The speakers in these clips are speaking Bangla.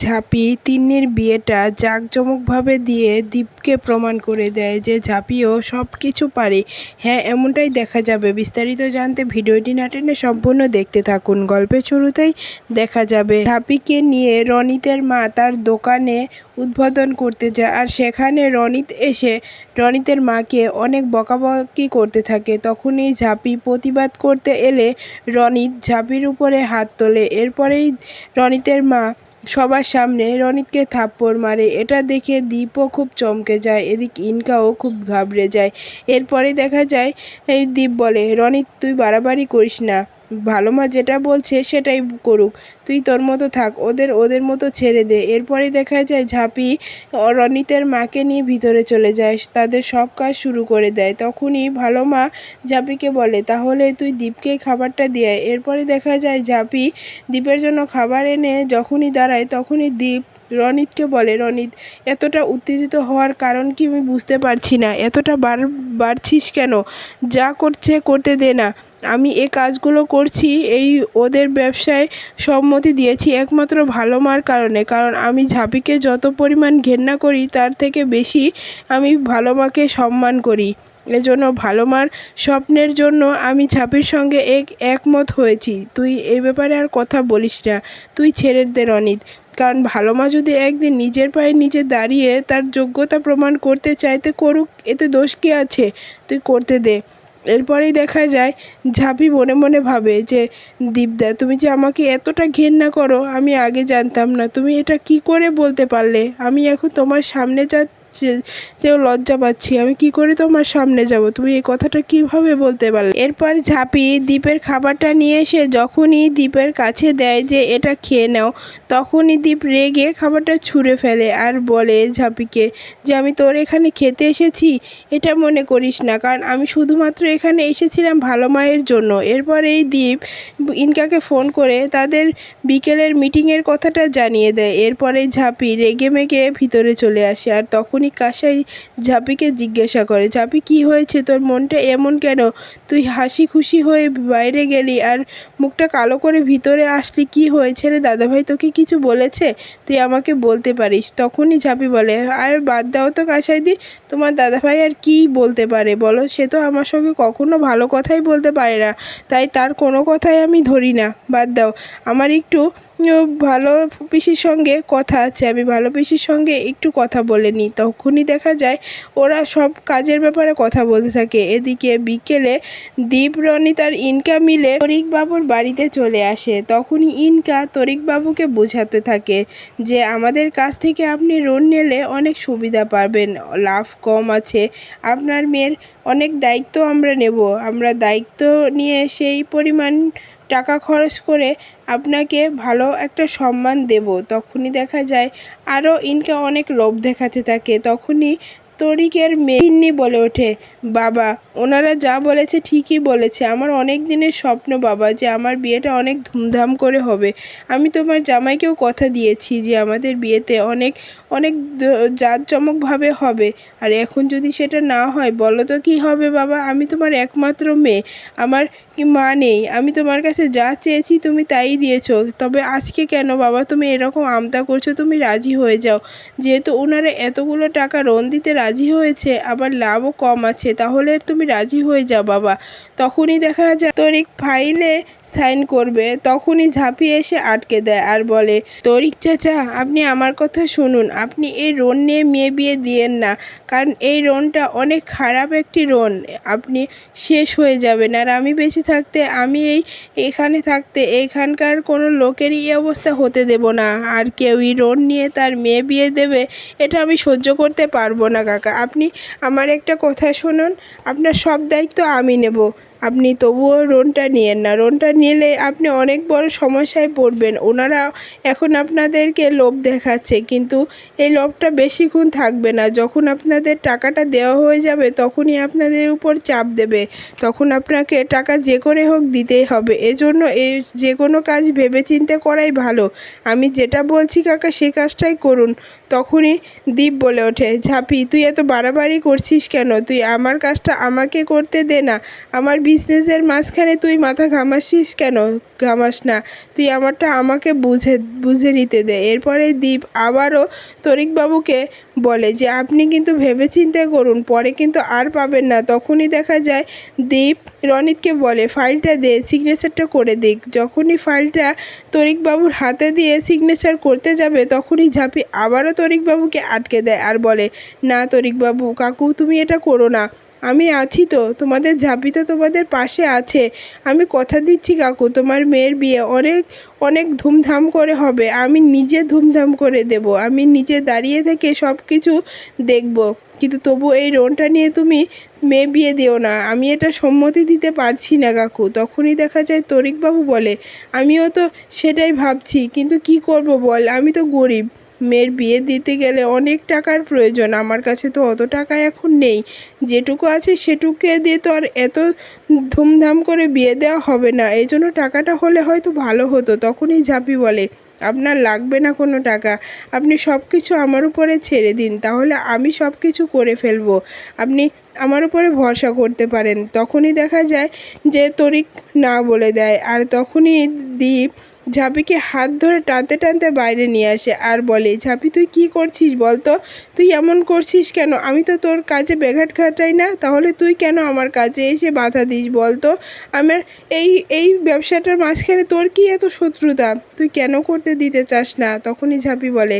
ঝাঁপি তিন্নির বিয়েটা জাঁকজমকভাবে দিয়ে দীপকে প্রমাণ করে দেয় যে ঝাঁপিও সব কিছু পারে। হ্যাঁ এমনটাই দেখা যাবে। বিস্তারিত জানতে ভিডিওটি না টেনে সম্পূর্ণ দেখতে থাকুন। গল্পের শুরুতেই দেখা যাবে, ঝাঁপিকে নিয়ে রনিতের মা তার দোকানে উদ্বোধন করতে যায় আর সেখানে রনিত এসে রনিতের মাকে অনেক বকাবকি করতে থাকে। তখনই ঝাঁপি প্রতিবাদ করতে এলে রনিত ঝাঁপির উপরে হাত তোলে। এরপরেই রনিতের মা সবার সামনে রনিতকে থাপ্পড় মারে। এটা দেখে দীপও খুব চমকে যায়, এদিক ইনকাও খুব ঘাবড়ে যায়। এরপরে দেখা যায়, এই দীপ বলে, রনিত, তুই বাড়াবাড়ি করিস না। ভালো মা যেটা বলছে সেটাই করুক। তুই তোর মতো থাক, ওদের ওদের মতো ছেড়ে দে। এরপরে দেখা যায় ঝাঁপি রনিতের মাকে নিয়ে ভিতরে চলে যায়। তাদের সব কাজ শুরু করে দেয়। তখনই ভালো মা ঝাঁপিকে বলে, তাহলে তুই দীপকে খাবারটা দিয়ে। এরপরে দেখা যায় ঝাঁপি দীপের জন্য খাবার এনে যখনই দাঁড়ায়, তখনই দীপ রনিতকে বলে, রনিত, এতটা উত্তেজিত হওয়ার কারণ কি আমি বুঝতে পারছি না? এতটা বার, বাড়ছিস কেন? যা করছে, করতে দে না। আমি এ কাজগুলো করছি, এই ওদের ব্যবসায় সম্মতি দিয়েছি একমাত্র ভালো মার কারণে। কারণ আমি ঝাঁপিকে যত পরিমাণ ঘেন্না করি, তার থেকে বেশি আমি ভালো মাকে সম্মান করি। এজন্য ভালো মার স্বপ্নের জন্য আমি ঝাঁপির সঙ্গে এক, একমত হয়েছি। তুই এই ব্যাপারে আর কথা বলিস না। তুই ছেড়ে দে রনিত। কারণ ভালো মা যদি একদিন নিজের পায়ে নিজে দাঁড়িয়ে তার যোগ্যতা প্রমাণ করতে চাইতে করুক, এতে দোষ কী আছে? তুই করতে দে। এরপরেই দেখা যায়, ঝাঁপি মনে মনে ভাবে যে, দীপদা, তুমি যে আমাকে এতটা ঘেন্না করো, আমি আগে জানতাম না। তুমি এটা কি করে বলতে পারলে? আমি এখন তোমার সামনে যা যে- তেও লজ্জা পাচ্ছি। আমি কি করে তোমার সামনে যাব? তুমি এই কথাটা কীভাবে বলতে পারলে? এরপর ঝাঁপি দ্বীপের খাবারটা নিয়ে এসে যখনই দ্বীপের কাছে দেয় যে, এটা খেয়ে নাও, তখনই দ্বীপ রেগে খাবারটা ছুঁড়ে ফেলে আর বলে ঝাঁপিকে যে, আমি তোর এখানে খেতে এসেছি, এটা মনে করিস না। কারণ আমি শুধুমাত্র এখানে এসেছিলাম ভালো মায়ের জন্য। এরপর এই দ্বীপ ইনকাকে ফোন করে তাদের বিকেলের মিটিংয়ের কথাটা জানিয়ে দেয়। এরপরে ঝাঁপি রেগে মেগে ভিতরে চলে আসে। আর তখনই কাসাই ঝাঁপিকে জিজ্ঞাসা করে, ঝাঁপি, কি হয়েছে? তোর মনটা এমন কেন? তুই হাসি খুশি হয়ে বাইরে গেলি আর মুখটা কালো করে ভিতরে আসলি, কি হয়েছে রে দাদাভাই? তোকে কিছু বলেছে? তুই আমাকে বলতে পারিস। তখনই ঝাঁপি বলে, আর বাদ দাও তো কাসাইদি, তোমার দাদাভাই আর কি বলতে পারে বলো? সে তো আমার সঙ্গে কখনো ভালো কথাই বলতে পারে না, তাই তার কোনো কথাই আমি ধরি না। বাদ দাও, আমার একটু ভালো পিসির সঙ্গে কথা আছে, আমি ভালো পিসির সঙ্গে একটু কথা বলে নিই। তখনই দেখা যায় ওরা সব কাজের ব্যাপারে কথা বলতে থাকে। এদিকে বিকেলে দীপ রনি তার ইনকা মিলে তরিকবাবুর বাড়িতে চলে আসে। তখনই ইনকা তরিকবাবুকে বোঝাতে থাকে যে, আমাদের কাছ থেকে আপনি লোন নিলে অনেক সুবিধা পাবেন। লাভ কম আছে। আপনার মেয়ের অনেক দায়িত্ব আমরা নেব। আমরা দায়িত্ব নিয়ে সেই পরিমাণ টাকা খরচ করে আপনাকে ভালো একটা সম্মান দেবো। তখনই দেখা যায় আরও ইনকাম অনেক লোভ দেখাতে থাকে। তখনই তরিকের মেয়ে তিন্নি বলে ওঠে। বাবা, ওনারা যা বলেছে ঠিকই বলেছে। আমার অনেক দিনের স্বপ্ন বাবা, যে আমার বিয়েটা অনেক ধুমধাম করে হবে। আমি তোমার জামাইকেও কথা দিয়েছি যে আমাদের বিয়েতে অনেক অনেক জাঁকজমকভাবে হবে। আর এখন যদি সেটা না হয়, বলো তো কী হবে বাবা? আমি তোমার একমাত্র মেয়ে। আমার কি মা নেই? আমি তোমার কাছে যা চেয়েছি তুমি তাই দিয়েছ। তবে আজকে কেন বাবা তুমি এরকম আমতা করছ? তুমি রাজি হয়ে যাও। যেহেতু ওনারা এতগুলো টাকা লোন দিতে রাজি হয়েছে, আবার লাভও কম আছে, তাহলে তুমি রাজি হয়ে যাও বাবা। তখনই দেখা যায়, তরিক ফাইলে সাইন করবে, তখনই ঝাঁপিয়ে এসে আটকে দেয় আর বলে, তরিক চাচা, আপনি আমার কথা শুনুন, আপনি এই লোন নিয়ে মেয়ে বিয়ে দিয়েন না, কারণ এই লোনটা অনেক খারাপ একটি লোন আপনি শেষ হয়ে যাবেন আর আমি বেঁচে থাকতে, আমি এই, এখানে থাকতে, এখানকার কোনো লোকেরই এই অবস্থা হতে দেব না, আর কেউই লোন নিয়ে তার মেয়ে বিয়ে দেবে, এটা আমি সহ্য করতে পারব না কাকা। আপনি আমার একটা কথা শুনুন আপনার সব দায়িত্ব আমি নেব। আপনি তবুও লোনটা নিয়েন না। লোনটা নিলে আপনি অনেক বড় সমস্যায় পড়বেন। ওনারা এখন আপনাদেরকে লোভ দেখাচ্ছে, কিন্তু এই লোভটা বেশিক্ষণ থাকবে না। যখন আপনাদের টাকাটা দেওয়া হয়ে যাবে, তখনই আপনাদের উপর চাপ দেবে। তখন আপনাকে টাকা যে করে হোক দিতেই হবে। এজন্য এই যে কোনো কাজ ভেবে ভেবেচিন্তে করাই ভালো। আমি যেটা বলছি কাকা, সে কাজটাই করুন। তখনই দীপ বলে ওঠে, ঝাঁপি, তুই এত বাড়াবাড়ি করছিস কেন? তুই আমার কাজটা আমাকে করতে দে না। আমার বিজনেসের মাঝখানে তুই মাথা ঘামাসিস কেন? ঘামাস না। তুই আমারটা আমাকে বুঝে বুঝে নিতে দে। এরপরে দীপ আবারও তরিকবাবুকে বলে যে, আপনি কিন্তু ভেবে ভেবেচিন্তে করুন, পরে কিন্তু আর পাবেন না। তখনই দেখা যায় দীপ রনিতকে বলে, ফাইলটা দে, সিগনেচারটা করে দিক। যখনই ফাইলটা তরিকবাবুর হাতে দিয়ে সিগনেচার করতে যাবে, তখনই ঝাঁপি আবারও তরিকবাবুকে আটকে দেয় আর বলে, না তরিকবাবু, কাকু, তুমি এটা করো না। আমি আছি তো, তোমাদের ঝাঁপি তো তোমাদের পাশে আছে। আমি কথা দিচ্ছি কাকু, তোমার মেয়ের বিয়ে অনেক অনেক ধুমধাম করে হবে। আমি নিজে ধুমধাম করে দেব। আমি নিজে দাঁড়িয়ে থেকে সব কিছু দেখব। কিন্তু তবু এই লোনটা নিয়ে তুমি মেয়ে বিয়ে দিও না। আমি এটা সম্মতি দিতে পারছি না কাকু। তখনই দেখা যায় তরিকবাবু বলে, আমিও তো সেটাই ভাবছি। কিন্তু কি করব বল? আমি তো গরিব। মেয়ের বিয়ে দিতে গেলে অনেক টাকার প্রয়োজন। আমার কাছে তো অত টাকা এখন নেই। যেটুকু আছে সেটুকু দিয়ে তো আর এত ধুমধাম করে বিয়ে দেওয়া হবে না। এই জন্য টাকাটা হলে হয়তো ভালো হতো, তখনই ঝাঁপি বলে, আপনার লাগবে না কোনো টাকা। আপনি সব কিছু আমার উপরে ছেড়ে দিন, তাহলে আমি সব কিছু করে ফেলব। আপনি আমার উপরে ভরসা করতে পারেন। তখনই দেখা যায় যে তরিক না বলে দেয়। আর তখনই দীপ ঝাঁপিকে হাত ধরে টানতে টানতে বাইরে নিয়ে আসে আর বলে, ঝাঁপি, তুই কি করছিস বল তো তুই এমন করছিস কেন? আমি তো তোর কাজে ব্যাঘাট ঘাটাই না। তাহলে তুই কেন আমার কাজে এসে বাধা দিস বল তো আমার এই এই ব্যবসাটার মাঝখানে তোর কি এত শত্রুতা? তুই কেন করতে দিতে চাস না? তখনই ঝাঁপি বলে,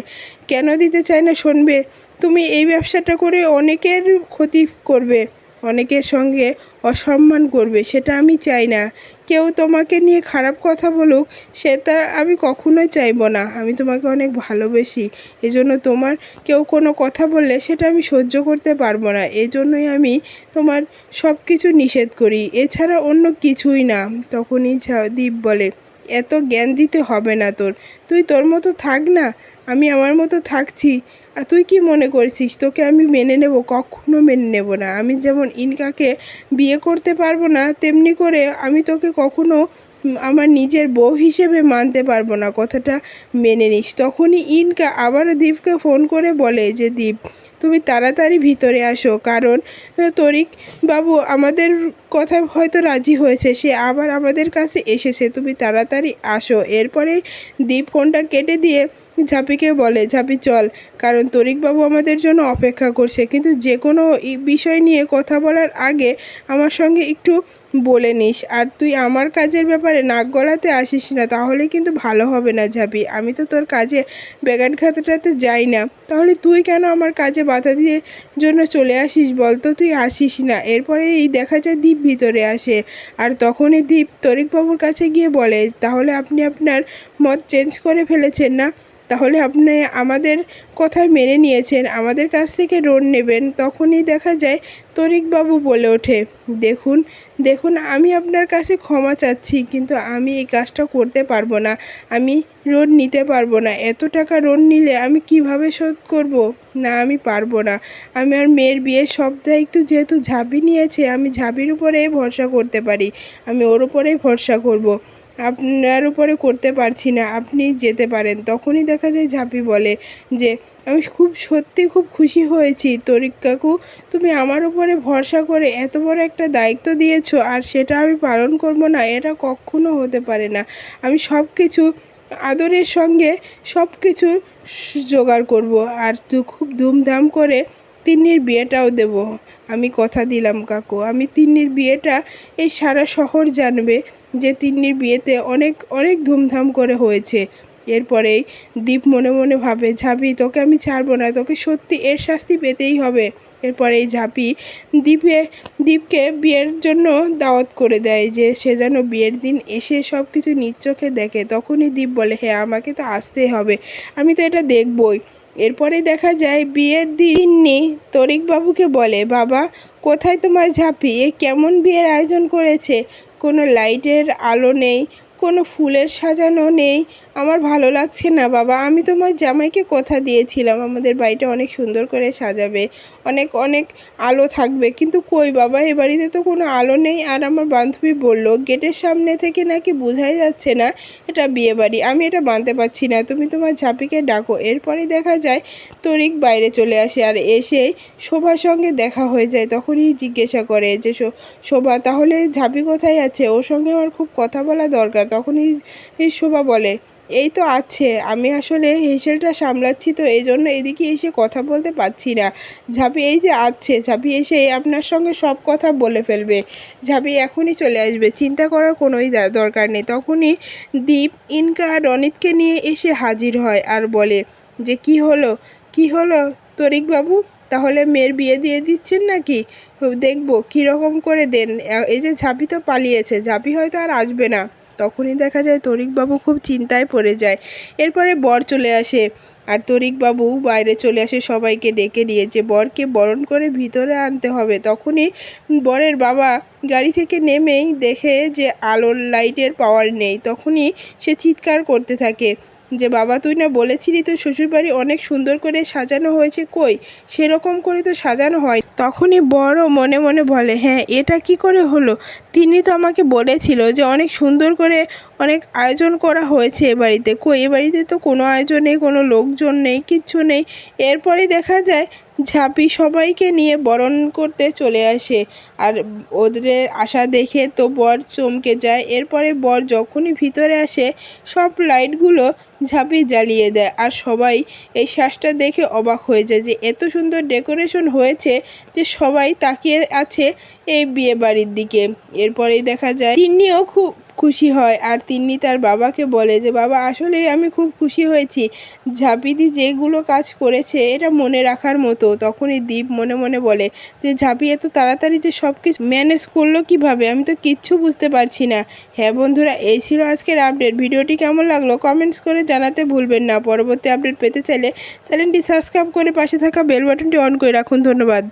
কেন দিতে চায় না? শুনবে, তুমি এই ব্যবসাটা করে অনেকের ক্ষতি করবে। অনেকের সঙ্গে অসম্মান করবে, সেটা আমি চাই না। কেউ তোমাকে নিয়ে খারাপ কথা বলুক, সেটা আমি কখনোই চাইব না। আমি তোমাকে অনেক ভালোবাসি, এজন্য তোমার কেউ কোনো কথা বললে সেটা আমি সহ্য করতে পারব না। এজন্যই আমি তোমার সব কিছু নিষেধ করি। এছাড়া অন্য কিছুই না, তখনই দীপ বলে, এত জ্ঞান দিতে হবে না তোর। তুই তোর মতো থাক না। আমি আমার মতো থাকছি। আর তুই কি মনে করছিস? তোকে আমি মেনে নেব, কখনো মেনে নেব না। আমি যেমন ইনকাকে বিয়ে করতে পারব না, তেমনি করে আমি তোকে কখনো আমার নিজের বউ হিসেবে মানতে পারব না। কথাটা মেনে নিস। তখনই ইনকা আবারও দীপকে ফোন করে বলে যে, দীপ, তুমি তাড়াতাড়ি ভিতরে আসো। কারণ, তরিক বাবু আমাদের কথা হয়তো রাজি হয়েছে, সে আবার আমাদের কাছে এসেছে। তুমি তাড়াতাড়ি আসো। এরপরে দীপ ফোনটা কেটে দিয়ে ঝাঁপিকে বলে, ঝাঁপি, চল। কারণ তরিকবাবু আমাদের জন্য অপেক্ষা করছে। কিন্তু যে কোনো বিষয় নিয়ে কথা বলার আগে আমার সঙ্গে একটু বলে নিস। আর তুই আমার কাজের ব্যাপারে নাক গলাতে আসিস না, তাহলে কিন্তু ভালো হবে না, ঝাঁপি। আমি তো তোর কাজে ব্যাঘাট ঘাটাতে যাই না। তাহলে তুই কেন আমার কাজে বাধা দিয়ে জন্য চলে আসিস বল তো তুই আসিস না। এরপরে এই দেখা যায় দীপ ভিতরে আসে। আর তখনই দীপ তরিকবাবুর কাছে গিয়ে বলে, তাহলে আপনি আপনার মত চেঞ্জ করে ফেলেছেন না? তাহলে আপনি আমাদের কথা মেনে নিয়েছেন, আমাদের কাছ থেকে লোন নেবেন। তখনই দেখা যায় তরিকবাবু বলে ওঠে, দেখুন দেখুন, আমি আপনার কাছে ক্ষমা চাচ্ছি, কিন্তু আমি এই কাজটা করতে পারব না। আমি লোন নিতে পারব না। এত টাকা লোন নিলে আমি কীভাবে শোধ করব? না, আমি পারব না। আমার মেয়ের বিয়ের সব দায়িত্ব যেহেতু ঝাঁপি নিয়েছে, আমি ঝাঁপির উপরে ভরসা করতে পারি। আমি ওর উপরেই ভরসা করব। আপনার উপরে করতে পারছি না, আপনি যেতে পারেন। তখনই দেখা যায় ঝাঁপি বলে যে, আমি খুব সত্যি খুব খুশি হয়েছি। তরিক কাকু, তুমি আমার উপরে ভরসা করে এত বড় একটা দায়িত্ব দিয়েছ আর সেটা আমি পালন করব না, এটা কখনো হতে পারে না। আমি সব কিছু আদরের সঙ্গে সব কিছু জোগাড় করব। আর খুব ধুমধাম করে তিন্নির বিয়েটাও দেব। আমি কথা দিলাম কাকু। আমি তিন্নির বিয়েটা এই সারা শহর জানবে যে তিন্নির বিয়েতে অনেক অনেক ধুমধাম করে হয়েছে। এরপরেই দীপ মনে মনে ভাবে, ঝাঁপি, তোকে আমি ছাড়বো না। তোকে সত্যি এর শাস্তি পেতেই হবে। এরপরে এই ঝাঁপি দীপে, দীপকে বিয়ের জন্য দাওয়াত করে দেয় যে সে যেন বিয়ের দিন এসে সব কিছু নিজ চোখে দেখে। তখনই দীপ বলে হ্যাঁ আমাকে তো আসতেই হবে। আমি তো এটা দেখবই। এরপরে দেখা যায় বিয়ের দিন নেই। তরিকবাবুকে বলে, বাবা, কোথায় তোমার ঝাঁপি? এ কেমন বিয়ের আয়োজন করেছে? কোনো লাইটের আলো নেই কোনো ফুলের সাজানো নেই। আমার ভালো লাগছে না, বাবা। আমি তোমার জামাইকে কথা দিয়েছিলাম। আমাদের বাড়িটা অনেক সুন্দর করে সাজাবে। অনেক অনেক আলো থাকবে। কিন্তু কই, বাবা? এ বাড়িতে তো কোনো আলো নেই। আর আমার বান্ধবী বলল, গেটের সামনে থেকে নাকি বোঝাই যাচ্ছে না এটা বিয়ে বাড়ি। আমি এটা মানতে পারছি না। তুমি তোমার ঝাঁপিকে ডাকো। এরপরে দেখা যায়, তরিক বাইরে চলে আসে। আর এসে শোভার সঙ্গে দেখা হয়ে যায়। তখনই জিজ্ঞাসা করে যে শোভা, তাহলে ঝাপি কোথায় আছে? ওর সঙ্গে আমার খুব কথা বলা দরকার। তখনই শোভা বলে, এই তো আছে, আমি আসলে হেসেলটা সামলাচ্ছি তো এই জন্য এদিকে এসে কথা বলতে পারছি না। ঝাঁপি এই যে আছে, ঝাঁপি এসে আপনার সঙ্গে সব কথা বলে ফেলবে। ঝাঁপি এখনই চলে আসবে, চিন্তা করার কোনোই দরকার নেই। তখনই দীপ, ইনকা রনিতকে নিয়ে এসে হাজির হয় আর বলে, যে কি হলো? কি হলো? বাবু তাহলে মেয়ের বিয়ে দিয়ে দিচ্ছেন নাকি? দেখব, কীরকম করে দেন। এই যে ঝাঁপি তো পালিয়েছে, ঝাঁপি হয়তো আর আসবে না। তখনই দেখা যায় তরিকবাবু খুব চিন্তায় পড়ে যায়। এরপরে বর চলে আসে আর তরিকবাবু বাইরে চলে আসে সবাইকে ডেকে নিয়ে যে বরকে বরণ করে ভিতরে আনতে হবে। তখনই বরের বাবা গাড়ি থেকে নেমেই দেখে যে আলোর লাইটের পাওয়ার নেই। তখনই সে চিৎকার করতে থাকে। যে, বাবা, তুই না বলেছিলি তো শ্বশুরবাড়ি অনেক সুন্দর করে সাজানো হয়েছে, কই? সেরকম করে তো সাজানো হয় তখনই বড় মনে মনে বলে হ্যাঁ এটা কি করে হলো? তিনি তো আমাকে বলেছিল যে, অনেক সুন্দর করে অনেক আয়োজন করা হয়েছে এ বাড়িতে। কই, এ বাড়িতে তো কোনো আয়োজন নেই, কোনো লোকজন নেই, কিচ্ছু নেই। এরপরে দেখা যায় ঝাঁপি সবাইকে নিয়ে বরণ করতে চলে আসে। আর ওদের আসা দেখে তো বর চমকে যায়। এরপরে বর যখনই ভিতরে আসে, সব লাইটগুলো ঝাঁপি জ্বালিয়ে দেয়। আর সবাই এই শ্বাসটা দেখে অবাক হয়ে যায় যে, এত সুন্দর ডেকোরেশন হয়েছে যে সবাই তাকিয়ে আছে এই বিয়ে বাড়ির দিকে। এরপরেই দেখা যায় তিন্নিও খুব খুশি হয়। আর তিন্নি তার বাবাকে বলে যে, বাবা আসলেই আমি খুব খুশি হয়েছি। ঝাঁপিদি যেগুলো কাজ করেছে, এটা মনে রাখার মতো। তখনই দীপ মনে মনে বলে, যে, ঝাঁপি, এত তাড়াতাড়ি যে সব কিছু ম্যানেজ করল কীভাবে? আমি তো কিচ্ছু বুঝতে পারছি না। হ্যাঁ বন্ধুরা, এই ছিল আজকের আপডেট। ভিডিওটি কেমন লাগল কমেন্টস করে জানাতে ভুলবেন না। পরবর্তী আপডেট পেতে চাইলে চ্যানেলটি সাবস্ক্রাইব করে পাশে থাকা বেল বাটনটি অন করে রাখুন। ধন্যবাদ।